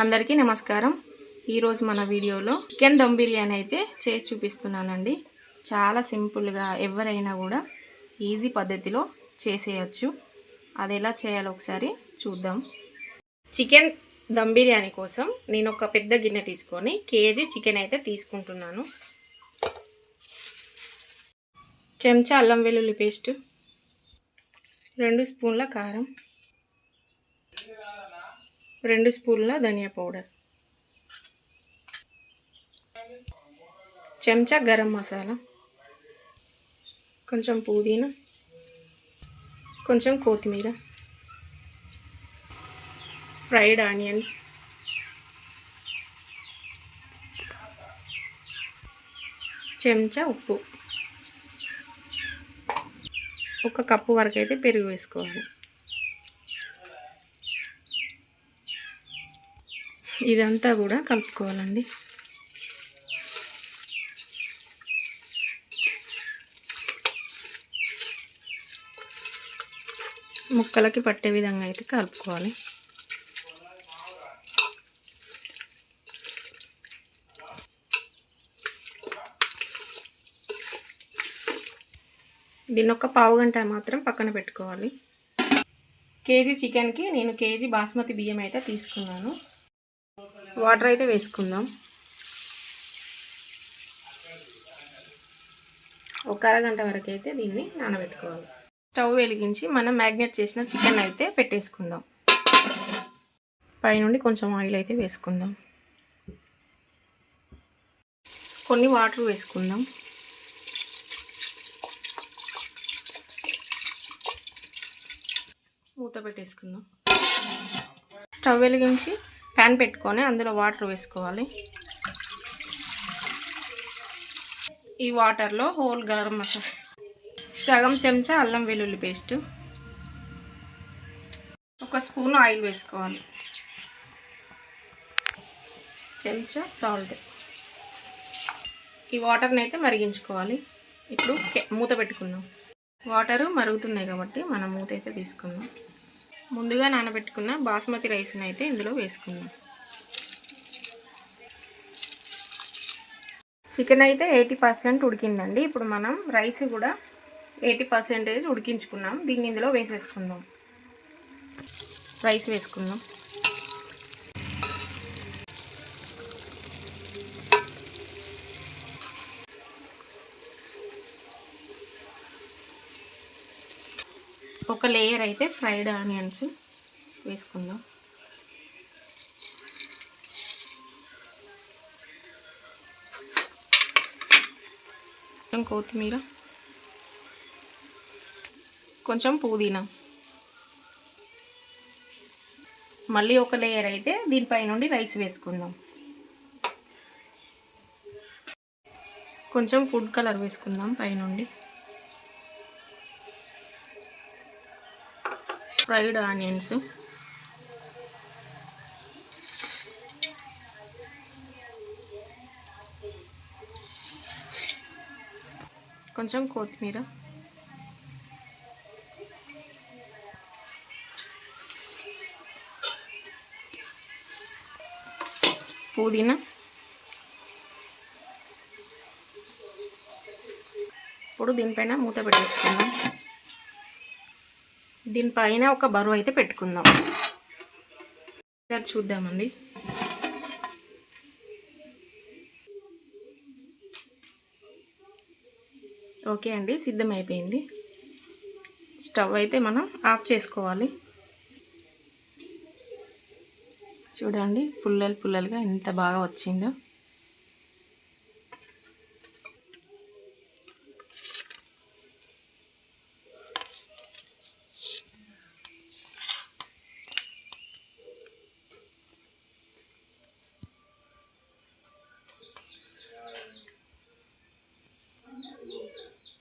అందరికీ నమస్కారం. ఈరోజు మన వీడియోలో చికెన్ దమ్ బిర్యానీ అయితే చేసి చూపిస్తున్నానండి. చాలా సింపుల్గా ఎవరైనా కూడా ఈజీ పద్ధతిలో చేసేయచ్చు. అది ఎలా చేయాలో ఒకసారి చూద్దాం. చికెన్ దమ్ బిర్యానీ కోసం నేను ఒక పెద్ద గిన్నె తీసుకొని కేజీ చికెన్ అయితే తీసుకుంటున్నాను. చెంచా అల్లం వెల్లుల్లి పేస్ట్ రెండు స్పూన్ల కారం రెండు స్పూన్ల ధనియా పౌడర్. చెంచా గరం మసాలా. కొంచెం పుదీనా. కొంచెం కొత్తిమీర. Fried onions. చెంచా ఉప్పు. ఒక కప్పు వరకు అయితే పెరుగు వేసుకోవాలి. ఇదంతా కూడా కలుపుకోవాలండి. ముక్కలకి పట్టే విధంగా అయితే కలుపుకోవాలి. దీన్ని ఒక పావు గంట మాత్రం పక్కన పెట్టుకోవాలి. కేజీ చికెన్కి నేను కేజీ బాస్మతి బియ్యం అయితే తీసుకున్నాను. వాటర్ అయితే వేసుకుందాం. ఒక అరగంట వరకు అయితే దీన్ని నానబెట్టుకోవాలి. స్టవ్ వెలిగించి మనం మ్యాగ్నేట్ చేసిన చికెన్ అయితే పెట్టేసుకుందాం. పైనుండి కొంచెం ఆయిల్ అయితే వేసుకుందాం. కొన్ని వాటర్ వేసుకుందాం. మూత పెట్టేసుకుందాం. స్టవ్ వెలిగించి ప్యాన్ పెట్టుకొని అందులో వాటర్ వేసుకోవాలి. ఈ వాటర్లో హోల్ గరం మసాలా సగం చెంచా అల్లం వెల్లుల్లి పేస్ట్ ఒక స్పూన్ ఆయిల్ వేసుకోవాలి. చెంచా సాల్ట్. ఈ వాటర్ని అయితే మరిగించుకోవాలి. ఇప్పుడు మూత పెట్టుకుందాం. వాటరు మరుగుతున్నాయి కాబట్టి మనం మూత అయితే తీసుకుందాం. ముందుగా నానబెట్టుకున్న బాస్మతి రైస్ని అయితే ఇందులో వేసుకుందాం. చికెన్ అయితే ఎయిటీ పర్సెంట్ ఉడికిందండి. ఇప్పుడు మనం రైస్ కూడా ఎయిటీ పర్సెంటేజ్ ఉడికించుకున్నాం. దీన్ని ఇందులో వేసేసుకుందాం. రైస్ వేసుకుందాం. ఒక లేయర్ అయితే ఫ్రైడ్ ఆనియన్స్ వేసుకుందాం. కొంచెం కొత్తిమీర కొంచెం పుదీనా. మళ్ళీ ఒక లేయర్ అయితే దీనిపై నుండి రైస్ వేసుకుందాం. కొంచెం ఫుడ్ కలర్ వేసుకుందాం పైనుండి. Fried onions. కొంచెం కొత్తిమీర. పుదీనా. ఇప్పుడు దీనిపైన మూత పెట్టేసుకుందాం. దీనిపైన ఒక బరువు అయితే పెట్టుకుందాం. సరే చూద్దామండి. ఓకే అండి సిద్ధమైపోయింది. స్టవ్ అయితే మనం ఆఫ్ చేసుకోవాలి. చూడండి పుల్లలు పుల్లలుగా ఎంత బాగా వచ్చిందో.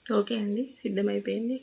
ఓకే అండి సిద్ధమైపోయింది.